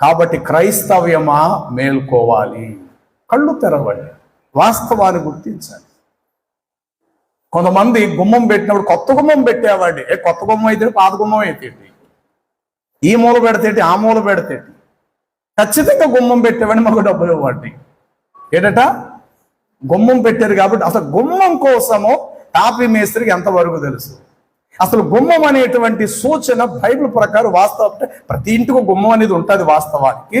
కాబట్టి క్రైస్తవ్యమా మేల్కోవాలి. కళ్ళు తెరవండి. వాస్తవాన్ని గుర్తించండి. కొంతమంది గుమ్మం పెట్టినప్పుడు కొత్త గుమ్మం పెట్టేవాడి ఏ కొత్త గుమ్మం అయితే పాత గుమ్మం అయితే ఈ మూల పెడతేటి ఆ మూల పెడతేటి? ఖచ్చితంగా గుమ్మం పెట్టేవాడిని మాకు డబ్బులు ఇవ్వండి. ఏంటట? గుమ్మం పెట్టారు కాబట్టి అసలు గుమ్మం కోసము టాపీ మేస్త్రికి ఎంతవరకు తెలుసు? అసలు గుమ్మం అనేటువంటి సూచన బైబిల్ ప్రకారం వాస్తవం అంటే ప్రతి ఇంటికి గుమ్మం అనేది ఉంటుంది వాస్తవానికి.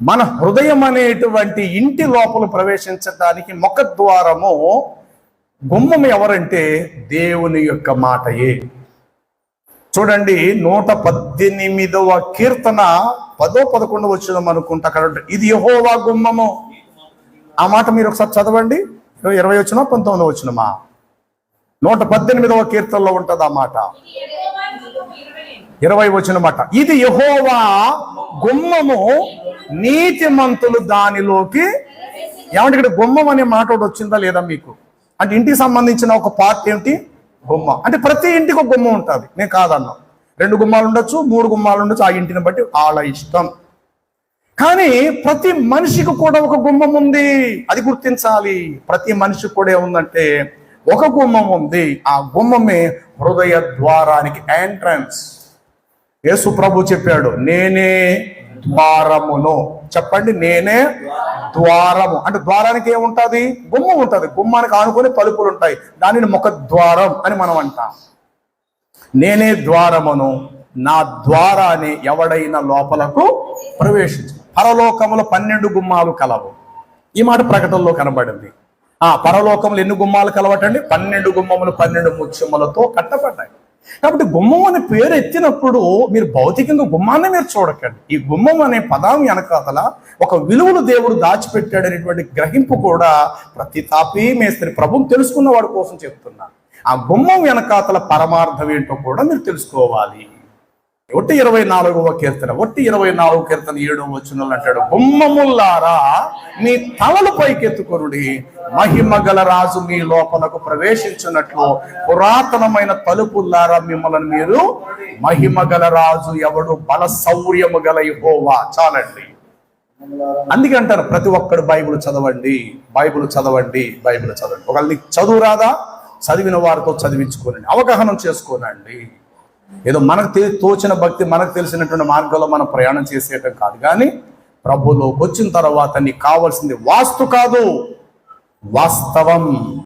మన హృదయం అనేటువంటి ఇంటి లోపల ప్రవేశించడానికి ముఖ ద్వారము గుమ్మం ఎవరంటే దేవుని యొక్క మాటయే. చూడండి నూట పద్దెనిమిదవ కీర్తన పదో పదకొండు వచ్చిందాం అనుకుంటా అక్కడ ఇది యహోవా గుమ్మము. ఆ మాట మీరు ఒకసారి చదవండి. ఇరవై వచ్చిన పంతొమ్మిది వచ్చినమా నూట పద్దెనిమిదవ కీర్తనలో ఉంటుంది ఆ మాట. ఇరవై వచ్చిన మాట. ఇది యహోవా గుమ్మము నీతిమంతులు దానిలోకి ఏమంటే ఇక్కడ గుమ్మం అనే మాట ఒకటి వచ్చిందా లేదా మీకు? అంటే ఇంటికి సంబంధించిన ఒక పార్ట్ ఏమిటి గుమ్మ. అంటే ప్రతి ఇంటికి ఒక గుమ్మం ఉంటుంది. నేను కాదన్నా. రెండు గుమ్మాలు ఉండొచ్చు మూడు గుమ్మాలు ఉండొచ్చు ఆ ఇంటిని బట్టి వాళ్ళ ఇష్టం. కానీ ప్రతి మనిషికి కూడా ఒక గుమ్మం ఉంది. అది గుర్తించాలి. ప్రతి మనిషికి కూడా ఏముందంటే ఒక గుమ్మం ఉంది. ఆ గుమ్మమే హృదయ ద్వారానికి ఎంట్రన్స్. యేసు ప్రభు చెప్పాడు నేనే ద్వారమును. చెప్పండి నేనే ద్వారము. అంటే ద్వారానికి ఏముంటుంది? గుమ్మం ఉంటుంది. గుమ్మానికి ఆనుకొని తలుపులు ఉంటాయి. దానిని ముఖ ద్వారం అని మనం అంటాం. నేనే ద్వారమును నా ద్వారాన్ని ఎవడైనా లోపలకు ప్రవేశించు. పరలోకములో పన్నెండు గుమ్మాలు కలవు. ఈ మాట ప్రకటనలో కనబడింది. ఆ పరలోకములు ఎన్ని గుమ్మాలు కలవటండి? పన్నెండు గుమ్మములు పన్నెండు ముత్యములతో కట్టబడ్డాయి. కాబట్టి గుమ్మం అనే పేరు ఎత్తినప్పుడు మీరు భౌతికంగా గుమ్మాన్ని మీరు చూడకండి. ఈ గుమ్మం అనే పదం వెనకాతల ఒక విలువలు దేవుడు దాచిపెట్టాడనేటువంటి గ్రహింపు కూడా ప్రతి తాపీ మేస్త్రి ప్రభుని తెలుసుకున్న వాడి కోసం చెప్తున్నా. ఆ గుమ్మం వెనకాతల పరమార్థం ఏంటో కూడా మీరు తెలుసుకోవాలి. ఒట్టి ఇరవై నాలుగవ కీర్తన ఒట్టి ఇరవై నాలుగు కీర్తన ఏడవ వచ్చిన అంటాడు. బొమ్మముల్లారా మీ తలలు పైకెత్తుకొనుడి. మహిమ గల రాజు మీ లోపలకు ప్రవేశించినట్లు పురాతనమైన తలుపుల్లారా మిమ్మల్ని మీరు. మహిమ గల రాజు ఎవడు బల శౌర్యము గల ఇహోవా చాలండి. అందుకే అంటారు ప్రతి ఒక్కడు బైబిల్ చదవండి బైబిల్ చదవండి బైబిల్ చదవండి. ఒకవేళ చదువురాదా చదువు రాదా? చదివిన వారితో చదివించుకోనండి. అవగాహన చేసుకోనండి. ఏదో మనకు తోచిన భక్తి మనకు తెలిసినటువంటి మార్గంలో మనం ప్రయాణం చేసేయటం కాదు. కానీ ప్రభులోకి వచ్చిన తర్వాత నీకు కావాల్సింది వాస్తు కాదు. వాస్తవం.